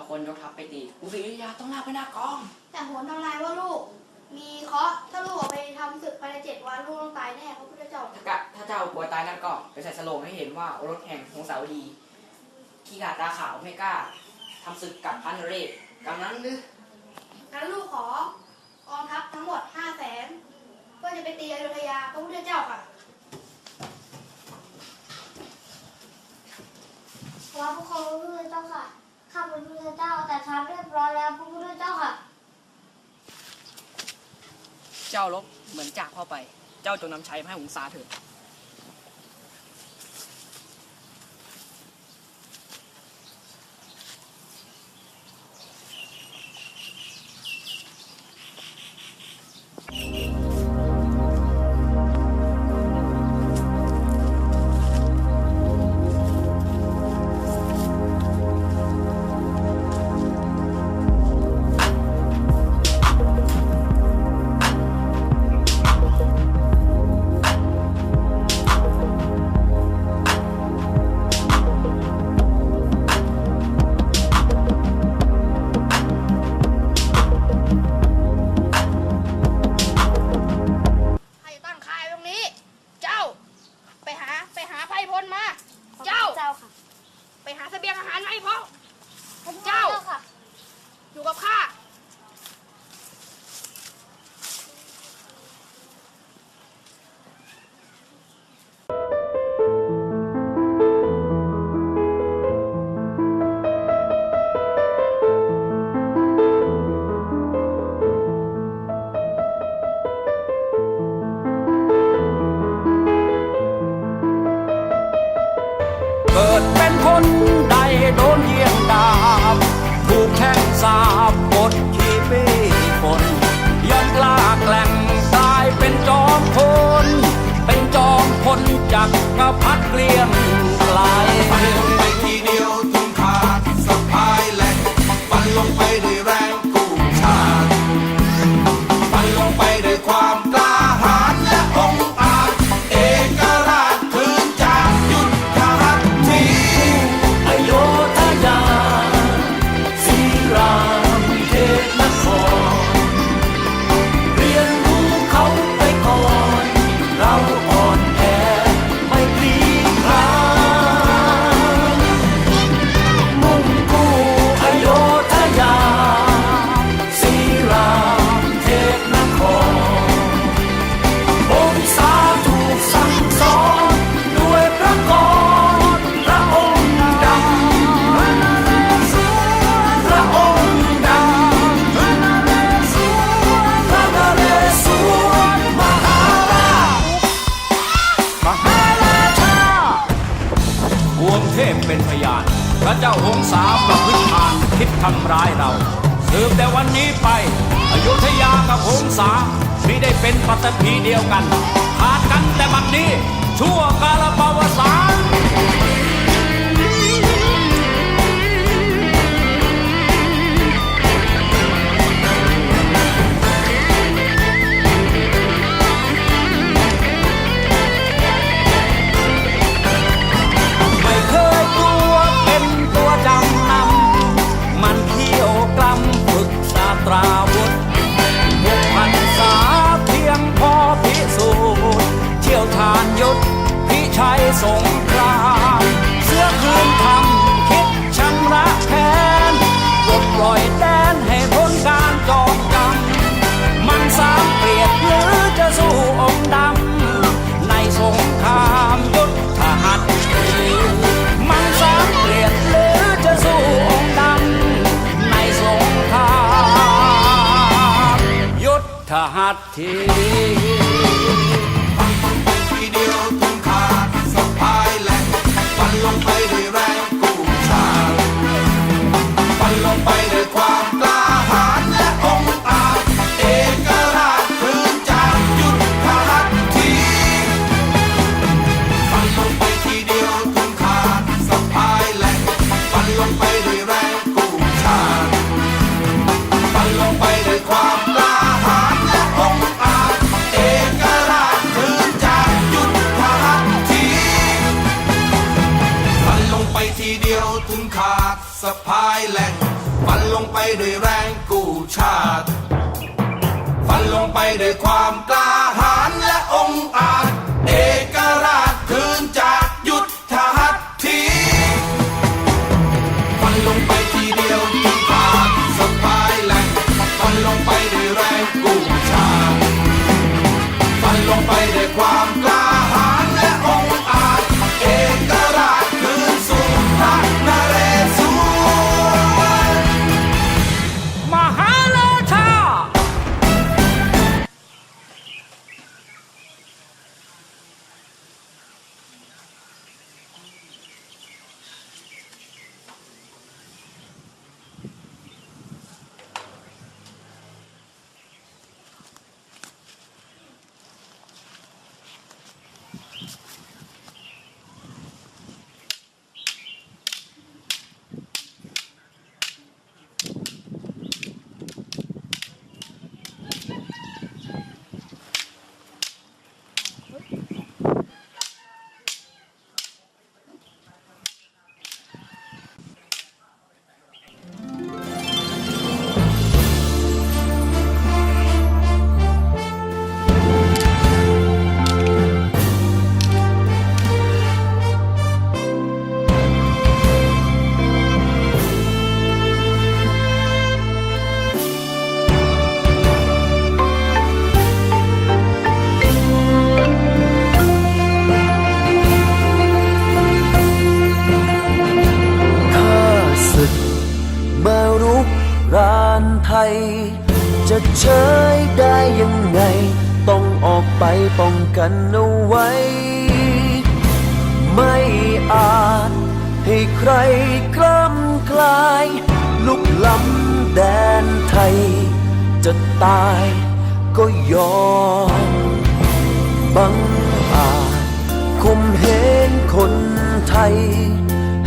แล้วเราควรยกทัพไปตีกรุงศรีอยุธยาต้องลากไปหน้ากอง แต่โหนทำนายว่าลูก มีเคราะห์ถ้าลูกออกไปทำศึกภายในเจ็ดวันลูกต้องตายแน่พระพุทธเจ้าถ้ากะถ้าเจ้ากลัวตายนั่นก็ไปใส่สโลงให้เห็นว่าโอรสแห่งหงสาวดีขี้กาตาขาวไม่กล้าทำศึกกับพันนเรศดังนั้นหรืองั้นลูกขอกองทัพทั้งหมดห้าแสนเพื่อจะไปตีอยุธยาพระพุทธเจ้าค่ะขอพระคุณพระพุทธเจ้าค่ะ ข้าพระพุทธเจ้าแต่ทำเรียบร้อยแล้วพระพุทธเจ้าค่ะ เจ้าลบเหมือนจากพ่อไป เจ้าจงนำชัยมาให้หงสาเถิด จักระพัดเกลี้ยงไกล ระเจ้าหงสาประพฤติผ่านคิดทำร้ายเราสืบแต่วันนี้ไป อยุธยากับหงสาไม่ได้เป็นปัตตภีเดียวกันขาดกันแต่บัดนี้ชั่วกาลปวสาร ทิ ด้วยแรงกู้ชาติ ฟันลงไปด้วยความกล้าหา ไปป้องกันเอาไว้ ไม่อาจให้ใครกล้ำกลาย ลุกล้ำแดนไทย จะตายก็ยอมบังอาจคุมเหงคนไทย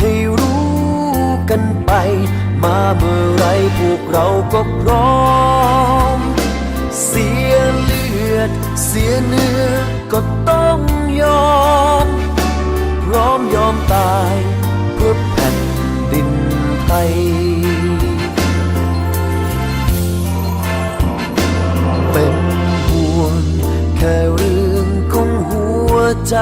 ให้รู้กันไป มาเมื่อไรพวกเราก็พร้อมเสีย สียเนื้อก็ต้องยอม พร้อมยอมตายเพื่อแผ่นดินไทย เป็นห่วงแค่เรื่องของหัวใจ